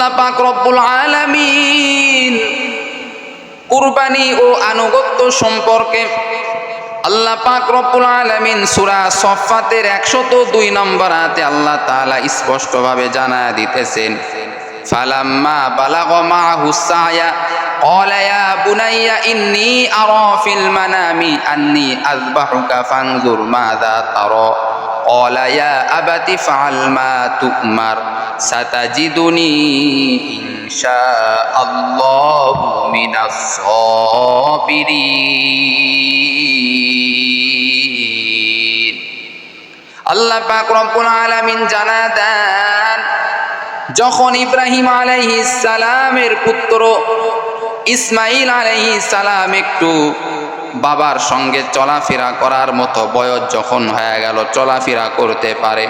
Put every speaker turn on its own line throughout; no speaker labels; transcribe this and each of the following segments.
আল্লাহ পাক রব্বুল আলামিন কুরবানি ও আনুগত্য সম্পর্কে আল্লাহ পাক রব্বুল আলামিন সূরা সফফাতের 102 নম্বর আয়াতে আল্লাহ তাআলা স্পষ্টভাবে জানায় দিতেছেন ফালাম্মা বালাগ মাহু সায়া قال يا بني إني أرى في المنام أني أذبحك فانظر ماذا ترى قال يا أبت فعل ما تؤمر ستجدني إن شاء الله من الصابرين আল্লাহ পাক রব্বুল আলামিন জানা দেন যখন ইব্রাহিম আলাইহিস সালামের পুত্র ইসমাইল আলাইহিস সালাম একটু বাবার সঙ্গে চলাফেরা করার মতো বয়স যখন হয়ে গেল, চলাফেরা করতে পারে।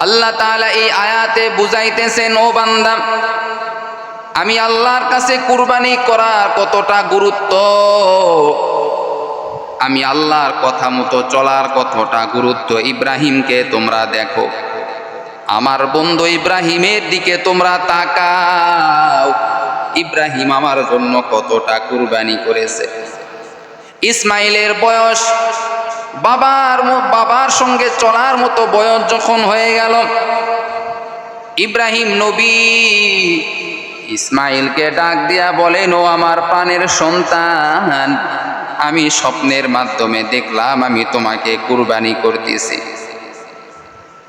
আল্লাহ তাআলা এই আয়াতে বুঝাইতেছেন, ও বান্দা, আমি আল্লাহর কাছে কুরবানি করার কতটা গুরুত্ব? আমি আল্লাহর কথা মতো চলার কতটা গুরুত্ব? ইব্রাহিমকে তোমরা দেখো। আমার বন্ধু ইব্রাহিমের দিকে তোমরা তাকাও। ইব্রাহিম আমার জন্য কতটা কুরবানি করেছে। ইসমাইলের বয়স বাবার বাবার সঙ্গে চলার মতো বয়স যখন হয়ে গেল, ইব্রাহিম নবী ইসমাইলকে ডাক দিয়া বলেন ও আমার প্রাণের সন্তান, আমি স্বপ্নের মাধ্যমে দেখলাম আমি তোমাকে কুরবানি করতেছি।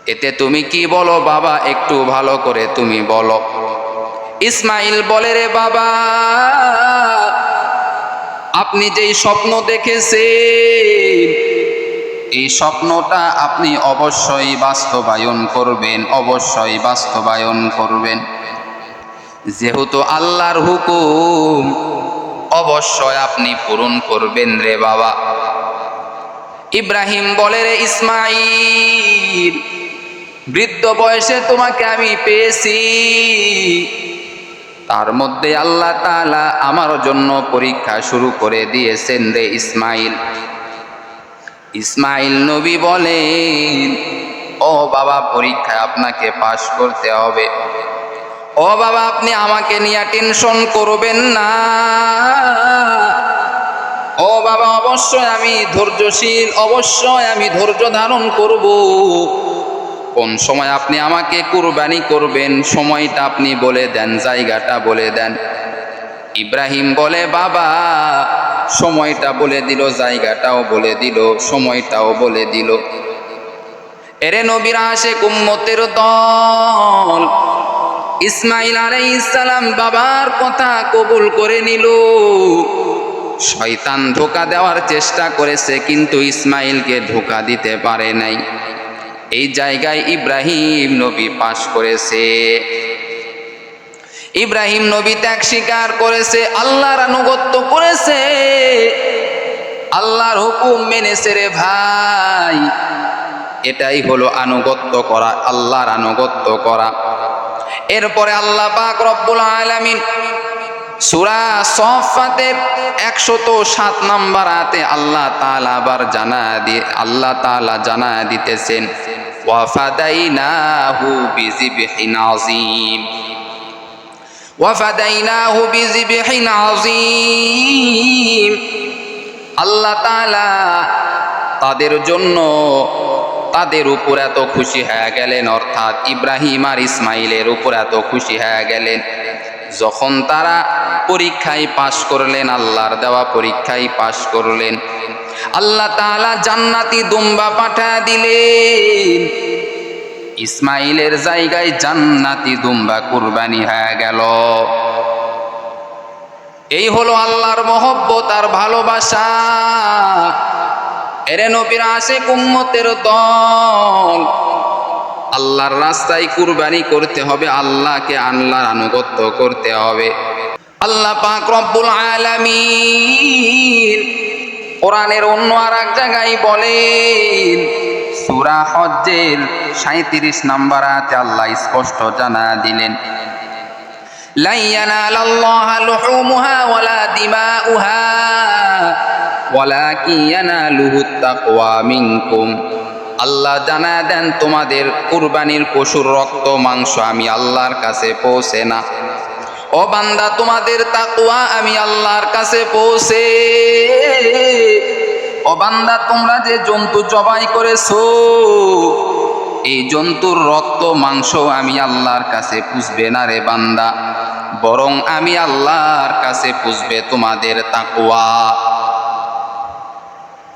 এতে তুমি কি বলো বাবা? একটু ভালো করে তুমি বলো। ইসমাইল বলে, রে বাবা, আপনি যেই স্বপ্ন দেখেছেন, এই স্বপ্নটা আপনি অবশ্যই বাস্তবায়ন করবেন, অবশ্যই বাস্তবায়ন করবেন। যেহেতু আল্লাহর হুকুম অবশ্যই আপনি পূরণ করবেন রে বাবা। ইব্রাহিম বলে, রে ইসমাইল, বৃদ্ধ বয়সে তোমাকে আমি পেয়েছি। তার মধ্যে আল্লাহ তাআলা আমার জন্য পরীক্ষা শুরু করে দিয়েছেন রে ইসমাইল। ইসমাইল নবী বলেন, ও বাবা, পরীক্ষায় আপনাকে পাশ করতে হবে। ও বাবা, আপনি আমাকে নিয়ে টেনশন করবেন না। ও বাবা, অবশ্যই আমি ধৈর্যশীল, অবশ্যই আমি ধৈর্য ধারণ করব। কোন সময় আপনি আমাকে কুরবানি করবেন, সময়টা আপনি বলে দেন, জায়গাটা বলে দেন। ইব্রাহিম বলে, বাবা, সময়টা বলে দিল, জায়গাটাও বলে দিল, সময়টাও বলে দিল। এরে নবীর আসে কুম্মতের দল, ইসমাইল আলাইহিস সালাম বাবার কথা কবুল করে নিল। শয়তান ধোকা দেওয়ার চেষ্টা করেছে, কিন্তু ইসমাইলকে ধোকা দিতে পারে নাই। এই জায়গায় ইব্রাহিম নবী পাশ করেছে। ইব্রাহিম নবী ত্যাগ স্বীকার করেছে, আল্লাহর আনুগত্য করেছে। আল্লাহর হুকুম মেনেছে রে ভাই। এটাই হলো আনুগত্য করা, আল্লাহর আনুগত্য করা। এরপরে আল্লাহ পাক রব্বুল আলামিন সূরা সফাতের একশত সাত নম্বর আতে আল্লাহ তালা আবার জানা দিয়ে আল্লাহ তালা জানা দিতেছেন ওয়াফাদাইনাহু বিজিবহিন আযীম। ওয়াফাদাইনাহু বিজিবহিন আযীম। আল্লাহ তাআলা তাদের জন্য তাদের উপর এত খুশি হয়ে গেলেন, অর্থাৎ ইব্রাহিম আর ইসমাইলের উপর এত খুশি হয়ে গেলেন। যখন তারা পরীক্ষায় পাশ করলেন, আল্লাহর দেওয়া পরীক্ষায় পাশ করলেন আল্লাহ তাআলা জান্নাতি দুম্বা পাঠা দিলেন। ইসমাইলের জায়গায় জান্নাতি দুম্বা কুরবানি হয়ে গেল। এই হলো আল্লাহর মহব্বত আর ভালোবাসা। এরে নবীর আসে কুম্মতের দল। আল্লাহর রাস্তায় কুরবানি করতে হবে, আল্লাহকে আল্লাহর আনুগত্য করতে হবে। আল্লাহ পাক রব্বুল আলামিন কোরআনের অন্য আর এক জায়গায় বলেন সূরা হজ্জের সাঁত্রিশ নাম্বার আয়াতে আল্লাহ স্পষ্ট জানা দিলেন لن ينال الله لحومها ولا دماؤها ولكن يناله التقوى منكم আল্লাহ জানা দেন তোমাদের কুরবানির পশুর রক্ত মাংস আমি আল্লাহর কাছে পৌঁছে না ও বান্দা, তোমাদের তাকুয়া আমি আল্লাহর কাছে পৌঁছে। ও বান্দা, তোমরা যে জন্তু জবাই করেছ, এই জন্তুর রক্ত, মাংস আমি আল্লাহর কাছে পুষবে না রে বান্দা, বরং আমি আল্লাহর কাছে পুষবে তোমাদের তাকুয়া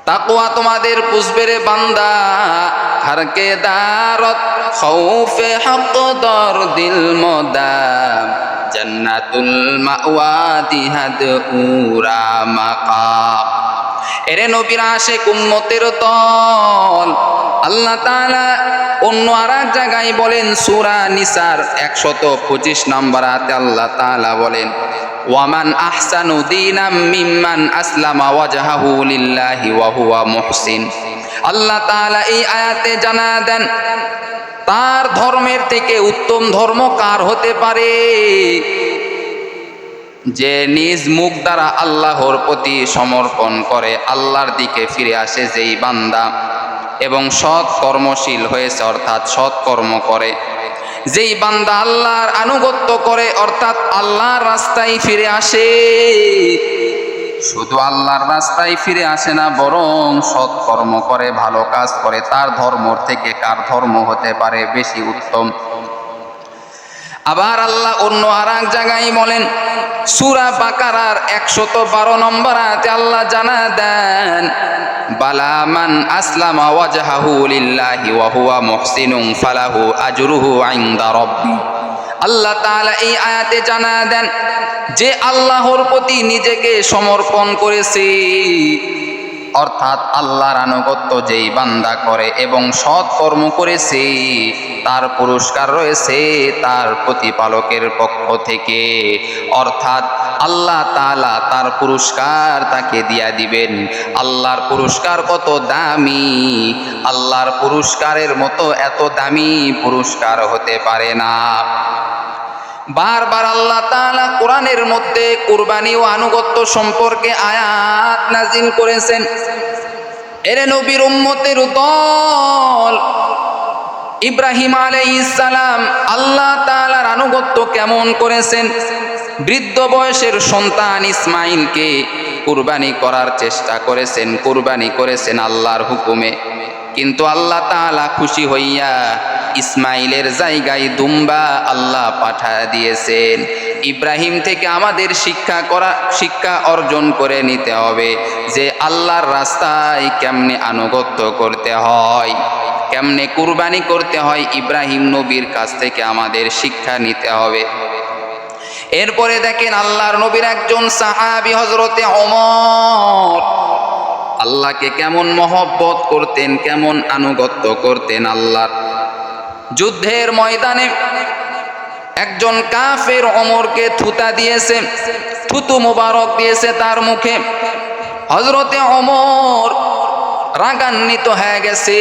তাকুয়া তোমাদের পুষবে রে বান্দা। হারকে দারত খৌফে হক দর দিল মদাম জান্নাতুল মাওয়াদি হাদ উরা মাকাম এরে নবীরা সে কুম্মতের তল আল্লাহ অন্য আর এক জায়গায় বলেন, সুরা নিসার একশত পঁচিশ নম্বর আতে আল্লাহ তাআলা বলেন, ওয়ামান আহসানু দিনাম মিম্মান আসলামা ওয়াজহাহু লিল্লাহি ওয়া হুয়া মুহসিন। আল্লাহ তাআলা এই আয়াতে জানা দেন, তার ধর্মের থেকে উত্তম ধর্ম কার হতে পারে? যে নিজ মুখ দ্বারা আল্লাহর প্রতি সমর্পণ করে, আল্লাহর দিকে ফিরে আসে যেই বান্দা। এবং সৎ কর্মশীল হয়েছে, অর্থাৎ সৎ কর্ম করে। যেই বান্দা আল্লাহর আনুগত্য করে, অর্থাৎ আল্লাহর রাস্তায় ফিরে আসে। শুধু আল্লাহর রাস্তায় ফিরে আসে না, বরং সৎকর্ম করে, ভালো কাজ করে। তার ধর্ম থেকে কার ধর্ম হতে পারে? বেশি উত্তম। আবার আল্লাহ অন্য আর এক জায়গায় বলেন, সুরা বাকারার একশত বারো নম্বর আয়াতে আল্লাহ জানা দেন আসলামা ফালাহু আল্লাহ তাআলা এই আয়াতে জানা দেন, যে আল্লাহর প্রতি নিজেকে সমর্পণ করেছে অর্থাৎ আল্লাহর আনুগত্য যেই বান্দা করে এবং সৎ কর্ম করেছে, তার পুরস্কার রয়েছে তার প্রতিপালকের পক্ষ থেকে। অর্থাৎ আল্লাহ তাআলা তার পুরস্কার তাকে দিয়া দিবেন। আল্লাহর পুরস্কার কত দামি? আল্লাহর পুরস্কারের মতো এত দামি পুরস্কার হতে পারে না। বারবার আল্লাহ তাআলা কোরআনের মধ্যে কুরবানি ও আনুগত্য সম্পর্কে আয়াত নাজিল করেছেন। এরে নবীর উম্মতের দল, ইব্রাহিম আলাইহিস সালাম আল্লাহ তাআলার আনুগত্য কেমন করেছেন? বৃদ্ধ বয়সের সন্তান ইসমাইলকে কুরবানি করার চেষ্টা করেছেন, কুরবানি করেছেন আল্লাহর হুকুমে। কিন্তু আল্লাহ তাআলা খুশি হইয়া ইসমাইলের জায়গায় দুম্বা আল্লাহ পাঠা দিয়েছেন। ইব্রাহিম থেকে আমাদের শিক্ষা করা, শিক্ষা অর্জন করে নিতে হবে যে আল্লাহর রাস্তায় কেমনে আনুগত্য করতে হয়, কেমনে কুরবানি করতে হয় ইব্রাহিম নবীর কাছ থেকে আমাদের শিক্ষা নিতে হবে। এরপরে দেখেন আল্লাহর নবীর একজন সাহাবি হজরতে অমর আল্লাহকে কেমন মহব্বত করতেন, কেমন আনুগত্য করতেন আল্লাহর যুদ্ধের ময়দানে একজন কাফের অমরকে থুতা দিয়েছে, থুতু মোবারক দিয়েছে তার মুখে। হজরতে অমর রাগান্বিত হয়ে গেছে।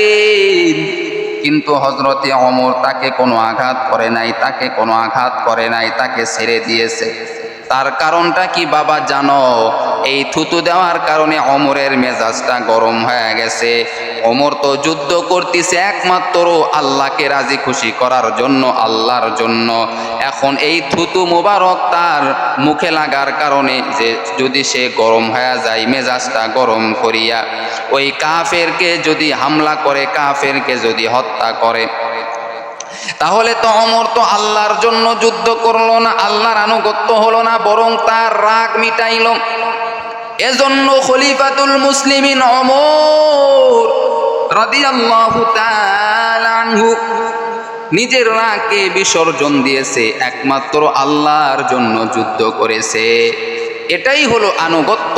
কিন্তু হজরতে অমর তাকে কোনো আঘাত করে নাই, তাকে কোনো আঘাত করে নাই, তাকে ছেড়ে দিয়েছে। তার কারণটা কি বাবা জানো? এই থুতু দেওয়ার কারণে অমরের মেজাজটা গরম হয়ে গেছে। অমর তো যুদ্ধ করতেছে একমাত্র আল্লাহকে রাজি খুশি করার জন্য, আল্লাহর জন্য। এখন এই থুতু মুবারক তার মুখে লাগার কারণে যে যদি সে গরম হয়ে যায়, মেজাজটা গরম করিয়া ওই কাফেরকে যদি হামলা করে, কাফেরকে যদি হত্যা করে তাহলে তো অমর তো আল্লাহর জন্য যুদ্ধ করল না, আল্লাহর আনুগত্য হলো না, বরং তার রাগ মিটাইল। এজন্য খলিফাতুল মুসলিমিন অমর নিজের রাগকে বিসর্জন দিয়েছে, একমাত্র আল্লাহর জন্য যুদ্ধ করেছে। এটাই হলো আনুগত্য।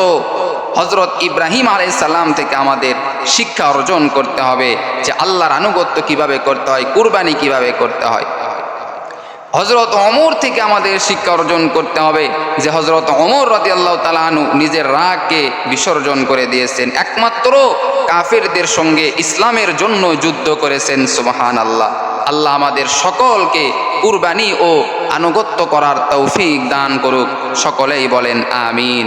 হজরত ইব্রাহিম আলাই সাল্লাম থেকে আমাদের শিক্ষা অর্জন করতে হবে যে আল্লাহর আনুগত্য কীভাবে করতে হয়, কুরবানি কীভাবে করতে হয়। হজরত অমর থেকে আমাদের শিক্ষা অর্জন করতে হবে যে হজরত অমর রতি আল্লাহ তালানু নিজের রাগকে বিসর্জন করে দিয়েছেন। একমাত্র কাফেরদের সঙ্গে ইসলামের জন্য যুদ্ধ করেছেন সুবাহান আল্লাহ আল্লাহ আমাদের সকলকে কুরবানি ও আনুগত্য করার তৌফিক দান করুক। সকলেই বলেন, আমিন।